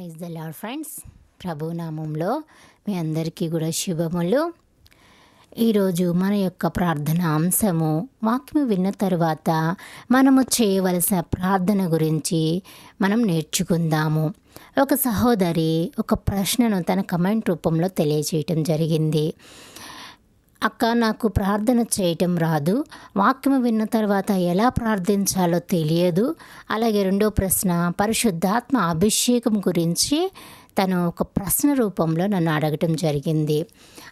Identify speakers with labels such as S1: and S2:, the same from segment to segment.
S1: Praise the lord friends. ప్రభునామంలో మీ అందరికీ కూడా శుభములు. ఈరోజు మన యొక్క ప్రార్థన అంశము వాక్యం విన్న తర్వాత మనము చేయవలసిన ప్రార్థన గురించి మనం నేర్చుకుందాము. ఒక సహోదరి ఒక ప్రశ్నను తన కమెంట్ రూపంలో తెలియజేయటం జరిగింది. అక్క నాకు ప్రార్థన చేయటం రాదు. వాక్యం విన్న తర్వాత ఎలా ప్రార్థించాలో తెలియదు. అలాగే రెండో ప్రశ్న పరిశుద్ధాత్మ అభిషేకం గురించి తను ఒక ప్రశ్న రూపంలో నన్ను అడగటం జరిగింది.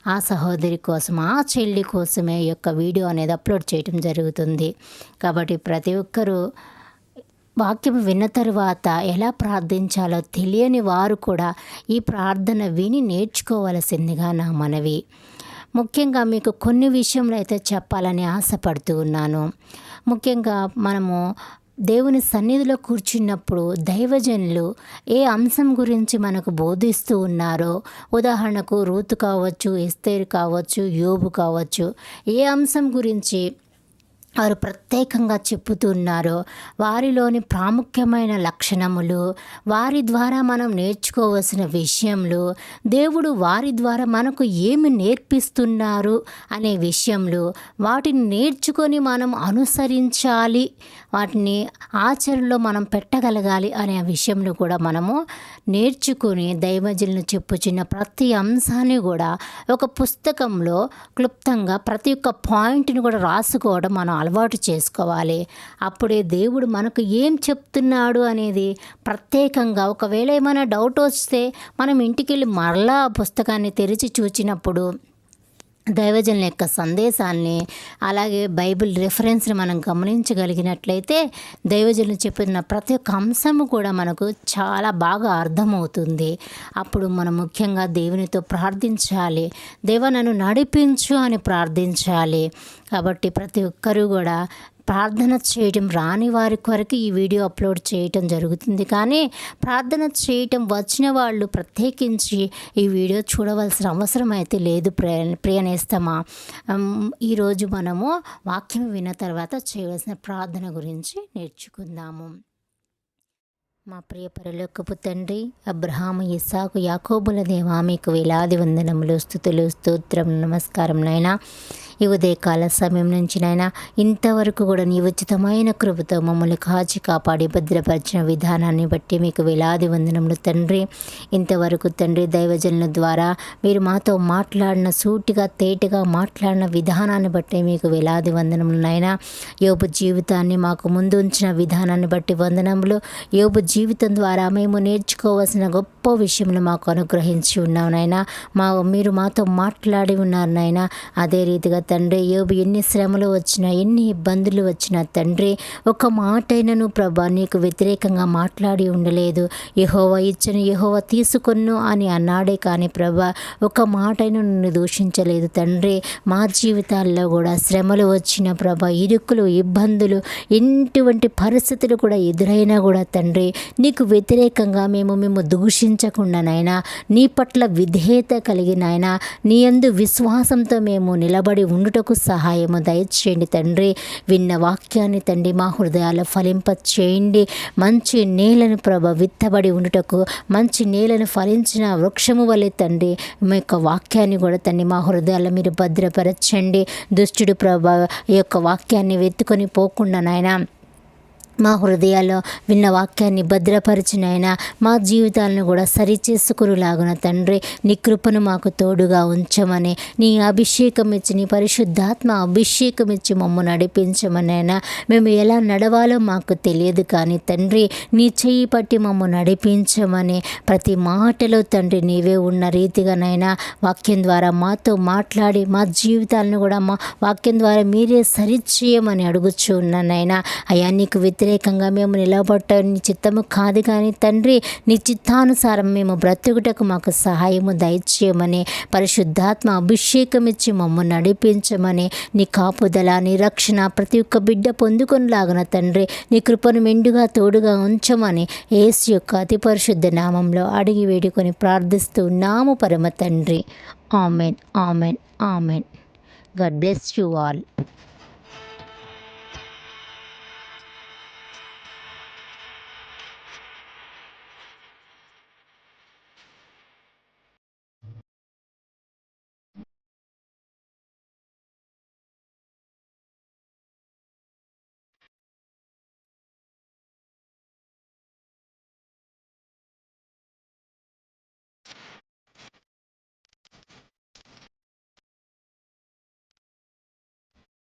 S1: ఆ సహోదరి కోసం ఆ చెల్లి కోసమే యొక్క వీడియో అనేది అప్లోడ్ చేయటం జరుగుతుంది. కాబట్టి ప్రతి ఒక్కరూ వాక్యం విన్న తర్వాత ఎలా ప్రార్థించాలో తెలియని వారు కూడా ఈ ప్రార్థన విని నేర్చుకోవలసిందిగా నా మనవి. ముఖ్యంగా మీకు కొన్ని విషయంలో అయితే చెప్పాలని ఆశపడుతూ ఉన్నాను. ముఖ్యంగా మనము దేవుని సన్నిధిలో కూర్చున్నప్పుడు దైవజనులు ఏ అంశం గురించి మనకు బోధిస్తూ ఉన్నారో ఉదాహరణకు రూతు కావచ్చు ఎస్తేరు కావచ్చు యోబు కావచ్చు ఏ అంశం గురించి వారు ప్రత్యేకంగా చెప్పుతున్నారు వారిలోని ప్రాముఖ్యమైన లక్షణములు వారి ద్వారా మనం నేర్చుకోవలసిన విషయంలో దేవుడు వారి ద్వారా మనకు ఏమి నేర్పిస్తున్నారు అనే విషయంలో వాటిని నేర్చుకొని మనం అనుసరించాలి వాటిని ఆచరణలో మనం పెట్టగలగాలి అనే విషయంలో కూడా మనము నేర్చుకుని దైవజలను చెప్పుచున్న ప్రతి అంశాన్ని కూడా ఒక పుస్తకంలో క్లుప్తంగా ప్రతి ఒక్క పాయింట్ని కూడా రాసుకోవడం మనం అలవాటు చేసుకోవాలి. అప్పుడే దేవుడు మనకు ఏం చెప్తున్నాడు అనేది ప్రత్యేకంగా ఒకవేళ ఏమైనా డౌట్ వస్తే మనం ఇంటికి వెళ్ళి మరలా ఆ పుస్తకాన్ని తెరిచి చూచినప్పుడు దైవజనుల యొక్క సందేశాన్ని అలాగే బైబిల్ రెఫరెన్స్ని మనం గమనించగలిగినట్లయితే దైవజనులు చెప్పిన ప్రతి ఒక్క అంశము కూడా మనకు చాలా బాగా అర్థమవుతుంది. అప్పుడు మనం ముఖ్యంగా దేవునితో ప్రార్థించాలి. దేవ నన్ను నడిపించు అని ప్రార్థించాలి. కాబట్టి ప్రతి ఒక్కరూ కూడా ప్రార్థన చేయటం రాని వారి కొరకు ఈ వీడియో అప్లోడ్ చేయటం జరుగుతుంది. కానీ ప్రార్థన చేయటం వచ్చిన వాళ్ళు ప్రత్యేకించి ఈ వీడియో చూడవలసిన అవసరం అయితే లేదు. ప్రియ ప్రియనేస్తమా ఈరోజు మనము వాక్యం విన్న తర్వాత చేయవలసిన ప్రార్థన గురించి నేర్చుకుందాము. మా ప్రియ పరలోకపు తండ్రి అబ్రహాము ఇస్సాకు యాకోబుల దేవా మీకు వేలాది వందనములు స్థుతులు స్తోత్రం నమస్కారం నైనా ఈ ఉదయకాల సమయం నుంచి నాయన ఇంతవరకు కూడా నీ ఉచితమైన కృపతో మమ్మల్ని కాచి కాపాడి భద్రపరిచిన విధానాన్ని బట్టి మీకు వేలాది వందనములు తండ్రి. ఇంతవరకు తండ్రి దైవజనుల ద్వారా మీరు మాతో మాట్లాడిన సూటిగా తేటగా మాట్లాడిన విధానాన్ని బట్టి మీకు వేలాది వందనములు నాయన. యోబు జీవితాన్ని మాకు ముందు ఉంచిన విధానాన్ని బట్టి వందనములు. యోబు జీవితం ద్వారా మేము నేర్చుకోవాల్సిన గొప్ప విషయములు మాకు అనుగ్రహించి ఉన్నాం నాయన. మా మీరు మాతో మాట్లాడి ఉన్నారు నాయన. అదే రీతిగా తండ్రి యోబు ఎన్ని శ్రమలు వచ్చినా ఎన్ని ఇబ్బందులు వచ్చినా తండ్రి ఒక మాటైనను ప్రభా నీకు వ్యతిరేకంగా మాట్లాడి ఉండలేదు. యహోవ ఇచ్చను యహోవ తీసుకొను అని అన్నాడే కానీ ప్రభా ఒక మాటైన నిన్ను దూషించలేదు తండ్రి. మా జీవితాల్లో కూడా శ్రమలు వచ్చిన ప్రభా ఇరుకులు ఇబ్బందులు ఎటువంటి పరిస్థితులు కూడా ఎదురైనా కూడా తండ్రి నీకు వ్యతిరేకంగా మేము మేము దూషించకుండా నాయన నీ పట్ల విధేయత కలిగిన ఆయన నీ అందు విశ్వాసంతో మేము నిలబడి ఉండుటకు సహాయము దయచేయండి తండ్రి. విన్న వాక్యాన్ని తండ్రి మా హృదయాలు ఫలింప చేయండి మంచి నేలను ప్రభ విత్తబడి ఉండుటకు మంచి నేలను ఫలించిన వృక్షము వలె తండ్రి మీ యొక్క వాక్యాన్ని కూడా తండ్రి మా హృదయాల్లో మీరు భద్రపరచండి. దుష్టుడు ప్రభ ఈ యొక్క వాక్యాన్ని వెత్తుకొని పోకుండా నాయన మా హృదయాల్లో విన్న వాక్యాన్ని భద్రపరిచినైనా మా జీవితాలను కూడా సరిచేసుకునిలాగున తండ్రి నీ కృపను మాకు తోడుగా ఉంచమని నీ అభిషేకం ఇచ్చి నీ పరిశుద్ధాత్మ అభిషేకం ఇచ్చి మమ్మ నడిపించమనైనా మేము ఎలా నడవాలో మాకు తెలియదు కానీ తండ్రి నీ చెయ్యి పట్టి మమ్ము నడిపించమని ప్రతి మాటలో తండ్రి నీవే ఉన్న రీతిగానైనా వాక్యం ద్వారా మాతో మాట్లాడి మా జీవితాలను కూడా మా వాక్యం ద్వారా మీరే సరిచేయమని అడుగుచూ ఉన్నానైనా అయా నీకు వ్యతిరేక వ్యతిరేకంగా మేము నిలబట్ట నీ చిత్తము కాదు కానీ తండ్రి నీ చిత్తానుసారం మేము బ్రతుకుటకు మాకు సహాయము దయచేయమని పరిశుద్ధాత్మ అభిషేకం ఇచ్చి మమ్మల్ని నడిపించమని నీ కాపుదల నీ రక్షణ ప్రతి ఒక్క బిడ్డ పొందుకొనిలాగున తండ్రి నీ కృపను మెండుగా తోడుగా ఉంచమని ఏసు యొక్క అతి పరిశుద్ధ నామంలో అడిగి వేడుకొని ప్రార్థిస్తూ నాము పరమ తండ్రి. Amen amen amen. God bless you all.